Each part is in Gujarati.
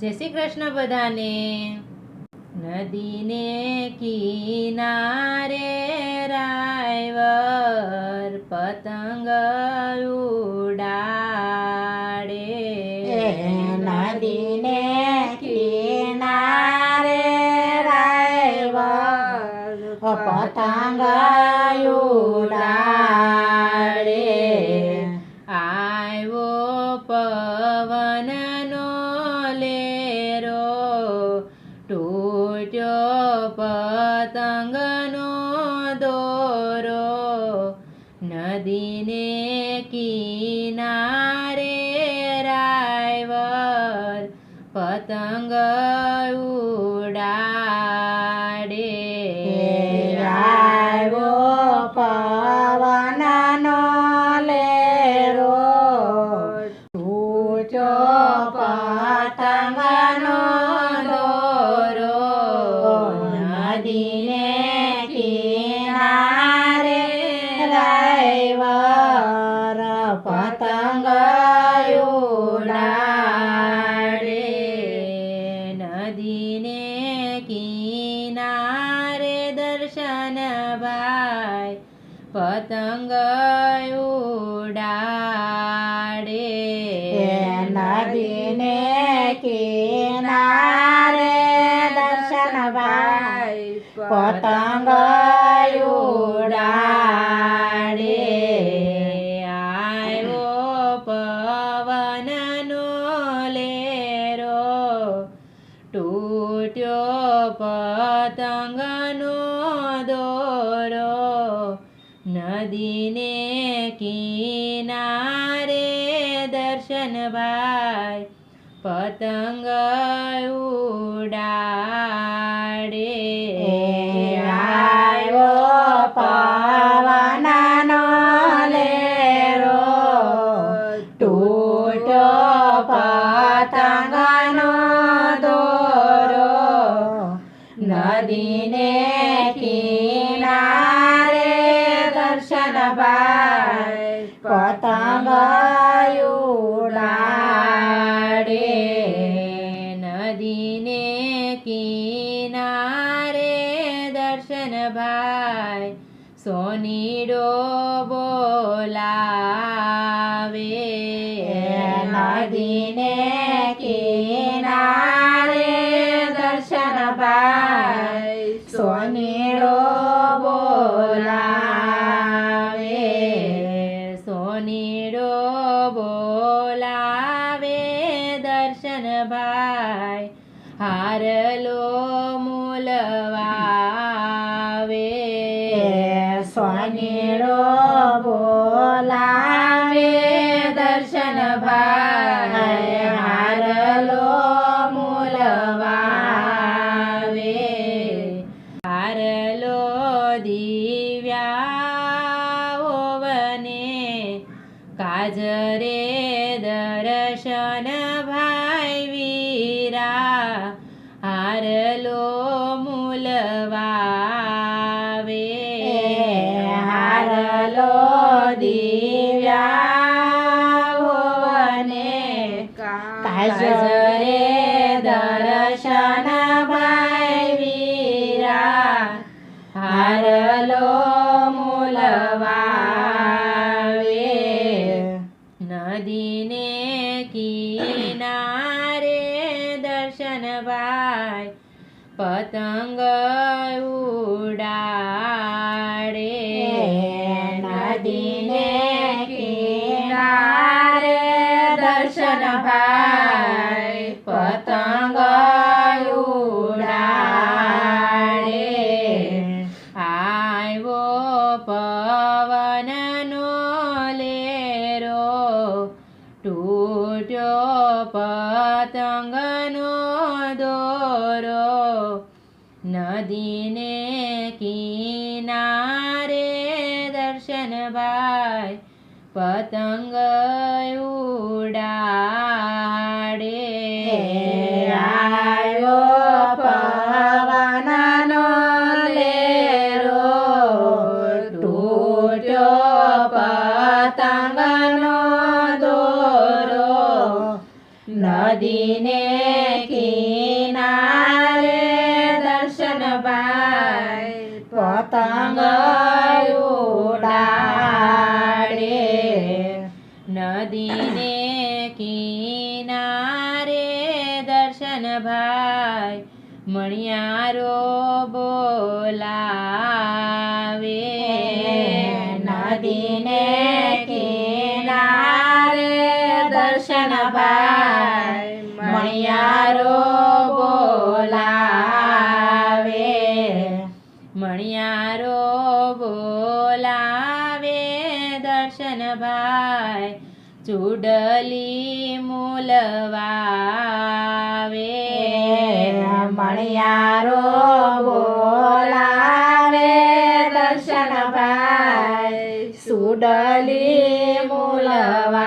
જય શ્રી કૃષ્ણ બધાને. નદીને કિનારે રાયવર પતંગ ઉડાડે. નદીને કિનારે રાયવર પતંગ ઉડાડે. નદીને કિનારે રાયવર પતંગ ઉડાડે. આવ્યો પવનનો લેરો તું પતંગનો નદીને કિનારે દર્શન ભાઈ પતંગ ઉડાડે નદીને કિનારે દર્શન ભાઈ પતંગ ઉડાડે કિનારે દર્શન ભાઈ પતંગ ઉડાડે કિનારે દર્શન ભાઈ સોનીડો બોલાવે ભાઈ વીરા હારલો મૂલવાવે. હારલો દિવ્યાઓને કાજરે દર્શન પતંગનો દોરો નદીને ન ભાઈ પતંગ ઉડાડે નદીને કિનારે દર્શન ભાઈ મણિયારો બોલાવે નદીને ચૂડલી મૂલવાવે. મણિયારો બોલાવે દર્શન ભાઈ સુડલી મૂલવાવે.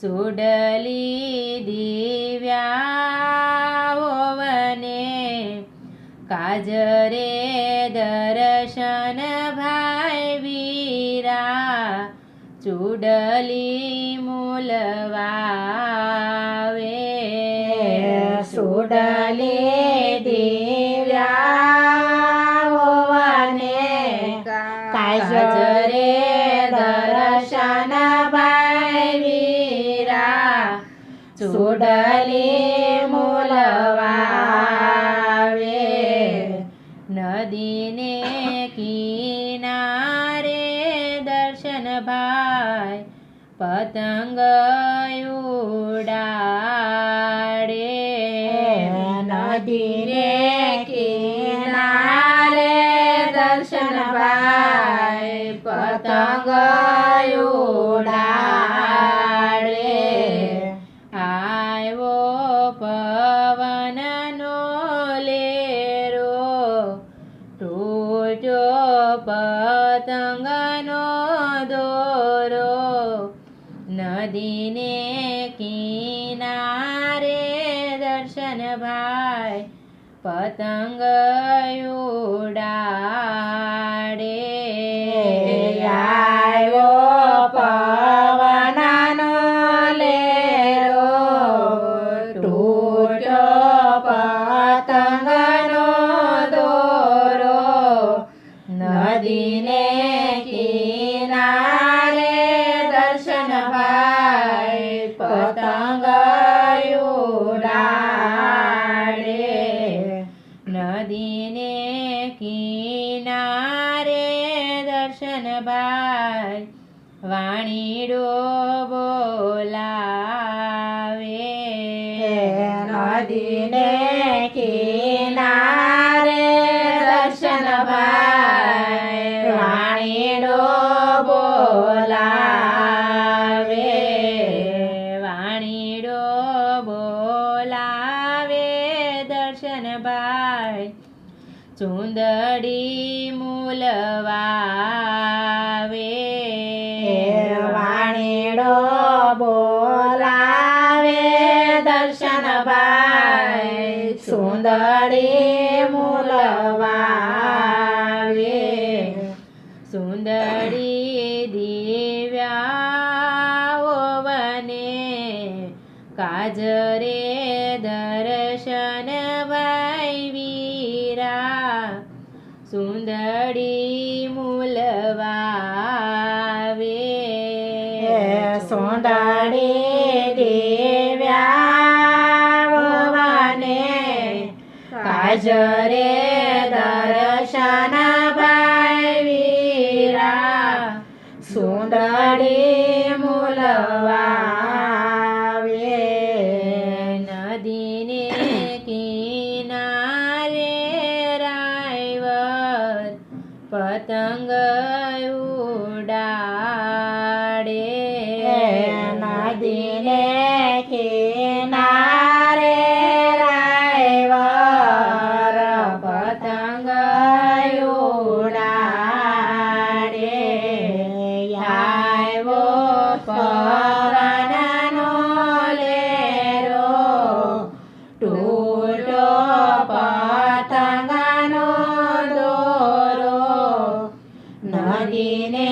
સુડલી દિવ્યા કાજરે ચૂડલી મૂલવાવે. સુડલી પતંગ ઉડાડે નદીને કિનારે દર્શન ભાઈ પતંગ દર્શન ભાઈ પતંગ ઉડાડે આવ્યો દર્શન ભાઈ વાણીડો બોલાવે. નદીને કિનારે દર્શન ભાઈ વાણીડો બોલાવે. વાણીડો બોલાવે દર્શન ભાઈ ચુંદડી મૂલવાવે સુંદરી મૂલવાવે. સુંદરી દિવ્યાઓ વને. કાજરે દર્શન ભાઈ વીરા. સુંદરી મૂલવાવે. સુંદરી કાજરે દર્શન વીરા સુંદરી મૂલવાવે નદીને કિનારે રાયવર પતંગ ઉડાડે નદીને કિનારે નદીને